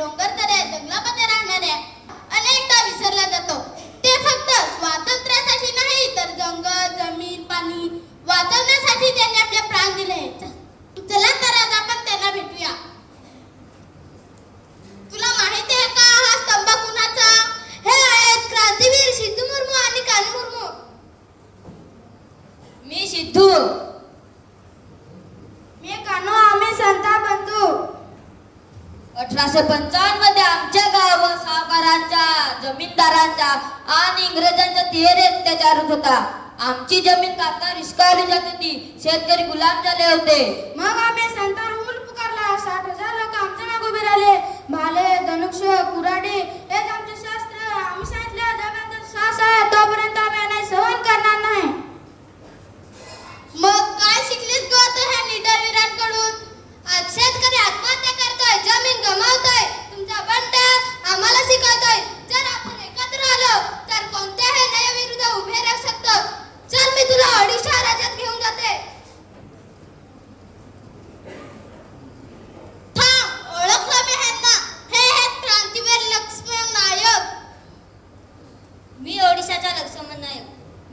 डोंगर दऱ्या जंगलामध्ये राहणाऱ्या अनेकदा विसरला जातो. ते फक्त स्वातंत्र्यासाठी नाही तर जंगल जमीन पाणी वाचवण्यासाठी त्यांनी आपले प्राण दिले. चला तर अठराशे पंचावन्नमध्ये आमच्या गाव सावकारांच्या जमीनदारांचा आणि इंग्रजांचा तेरे अत्याचार होत होता. आमची जमीन कापता रिस्कावली जात होती शेतकरी गुलाम झाले होते. मग आम्ही संतान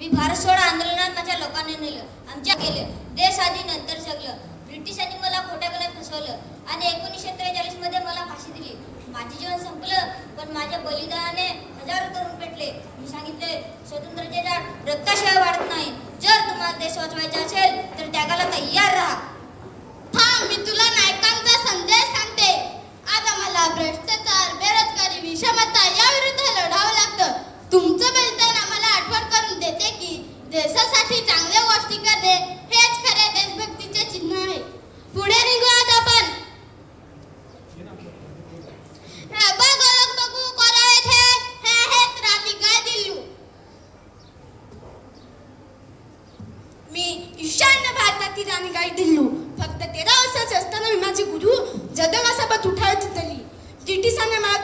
मी भारत सोड आंदोलनात माझ्या लोकांनी नेलं आमच्या केलं देश आधी नंतर जगलं. ब्रिटिशांनी मला खोट्या गळ्यात फसवलं आणि एकोणीसशे त्रेचाळीसमध्ये मला फाशी दिली. माझे जीवन संपलं पण माझ्या बलिदानाने हजारो तरुण पेटले. मी सांगितले स्वतंत्राचे झाड रक्ताशिवाय वाढत नाही. जर तुम्हाला देश वाचवायचा असेल तर त्यागाला तयार राहा.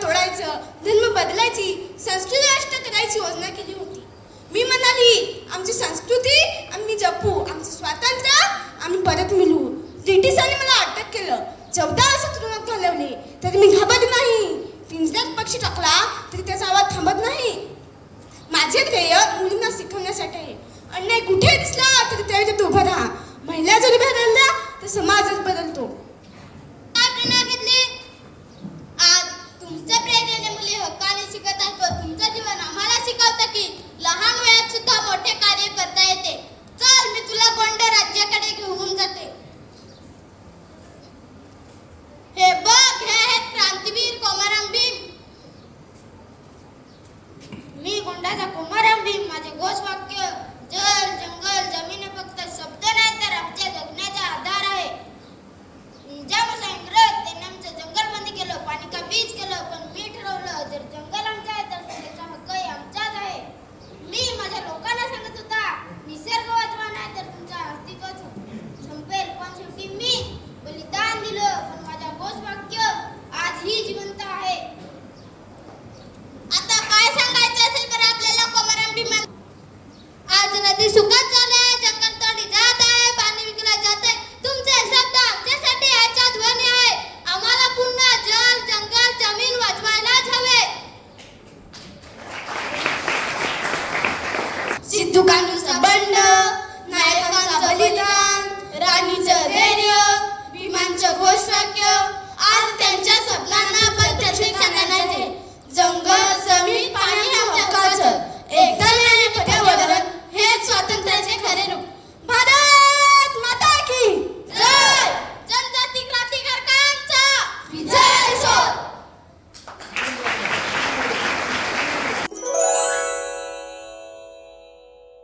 तोडायचं धर्म बदलायची संस्कृती राष्ट्र करायची योजना केली होती. मी म्हणाली आमची संस्कृती आम्ही जपू आमचं स्वातंत्र्य आम्ही परत मिळवू ब्रिटिशांनी मला अटक केलं. चौदा असं तुरुंगात घालवले तरी मी घाबरली नाही. पिंजऱ्यात पक्षी टाकला तरी त्याचा आवाज थांबत नाही. माझे ध्येय मुलींना शिकवण्यासाठी आहे. अन्याय कुठे दिसला? सुद्धा मोठे कार्य करता येते. चल मी तुला गोंड राज्याकडे घेऊन जाते. हे बघ हे आहेत क्रांतीवीर कोमाराम भीम. मी गोंडाचा कोमाराम भीम माझे घोष वाक्य.